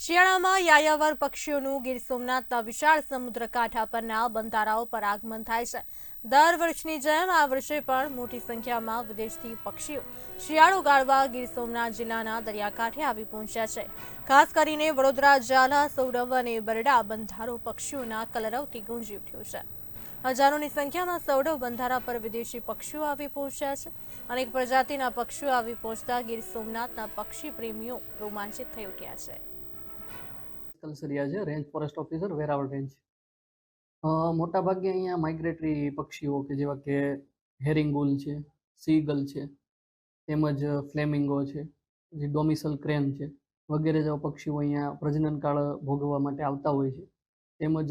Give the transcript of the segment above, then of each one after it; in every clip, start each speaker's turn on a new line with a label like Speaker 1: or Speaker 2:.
Speaker 1: શિયાળામાં યાયાવર પક્ષીઓનું ગીર સોમનાથના વિશાળ સમુદ્ર કાંઠા પરના બંધારાઓ પર આગમન થાય છે. દર વર્ષની જેમ આ વર્ષે પણ મોટી સંખ્યામાં વિદેશથી પક્ષીઓ શિયાળો ગાળવા ગીર સોમનાથ જિલ્લાના દરિયાકાંઠે આવી પહોંચ્યા છે. ખાસ કરીને વડોદરા, ઝાલા સૌરવ અને બરડા બંધારો પક્ષીઓના કલરવથી ગુંજી ઉઠ્યું છે. હજારોની સંખ્યામાં સૌરવ બંધારા પર વિદેશી પક્ષીઓ આવી પહોંચ્યા છે. અનેક પ્રજાતિના પક્ષીઓ આવી પહોંચતા ગીર સોમનાથના પક્ષી પ્રેમીઓ રોમાંચિત થઈ ઉઠ્યા છે.
Speaker 2: કલસરિયા છે range forest officer Veraval range મોટાભાગે અહીંયા માઇગ્રેટરી પક્ષીઓ કે જેવા કે હેરિંગુલ છે સીગલ છે, તેમજ ફ્લેમિંગો છે, પછી ડોમિસલ ક્રેન છે, વગેરે જેવા પક્ષીઓ અહીંયા પ્રજનનકાળ ભોગવવા માટે આવતા હોય છે. તેમજ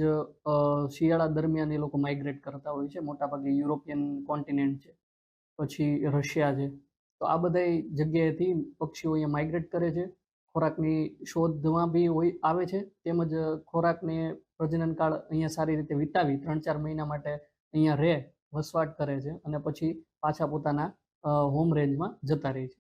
Speaker 2: શિયાળા દરમિયાન એ લોકો માઇગ્રેટ કરતા હોય છે, મોટાભાગે યુરોપિયન કોન્ટિનેન્ટ છે, પછી રશિયા છે. તો આ બધા જગ્યાએથી પક્ષીઓ અહીંયા માઇગ્રેટ કરે છે. ખોરાકની શોધમાં બી હોય, આવે છે. તેમજ ખોરાકને પ્રજનન કાળ અહીંયા સારી રીતે વિતાવી ત્રણ ચાર મહિના માટે અહીંયા રહે, વસવાટ કરે છે અને પછી પાછા પોતાના હોમ રેન્જમાં જતા રહે છે.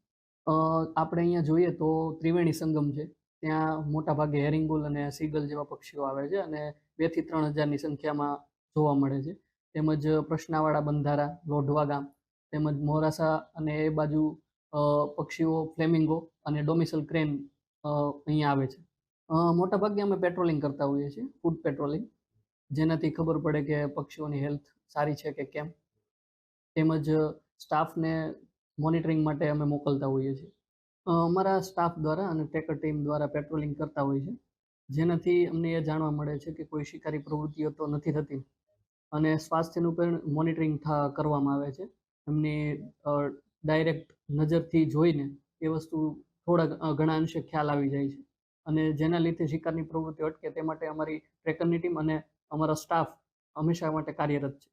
Speaker 2: આપણે અહીંયા જોઈએ તો ત્રિવેણી સંગમ છે. ત્યાં મોટાભાગે હેરિંગુલ અને સીગલ જેવા પક્ષીઓ આવે છે અને બેથી ત્રણ હજારની સંખ્યામાં જોવા મળે છે. તેમજ પ્રશ્નાવાળા બંધારા, લોઢવા ગામ, તેમજ મોરાસા અને એ બાજુ પક્ષીઓ, ફ્લેમિંગો અને ડોમિસલ ક્રેન અહીંયા આવે છે. મોટાભાગે મોટા ભાગે અમે પેટ્રોલિંગ કરતા હોઈએ છીએ ફૂડ પેટ્રોલિંગ જેનાથી ખબર પડે કે પક્ષીઓની હેલ્થ સારી છે કે કેમ. તેમજ સ્ટાફને મોનિટરિંગ માટે અમે મોકલતા હોઈએ છીએ. અમારા સ્ટાફ દ્વારા અને ટ્રેકર ટીમ દ્વારા પેટ્રોલિંગ કરતા હોય છે જેનાથી અમને એ જાણવા મળે છે કે કોઈ શિકારી પ્રવૃત્તિઓ તો નથી થતી. અને સ્વાસ્થ્યનું પણ મોનિટરિંગ કરવામાં આવે છે. એમની ડાયરેક્ટ નજરથી જોઈને એ વસ્તુ થોડા ઘણા અંશે ખ્યાલ આવી જાય છે. અને જેના લીધે શિકારની પ્રવૃત્તિ અટકે તે માટે અમારી ટ્રેકરની ટીમ અને અમારા સ્ટાફ હંમેશા માટે કાર્યરત છે.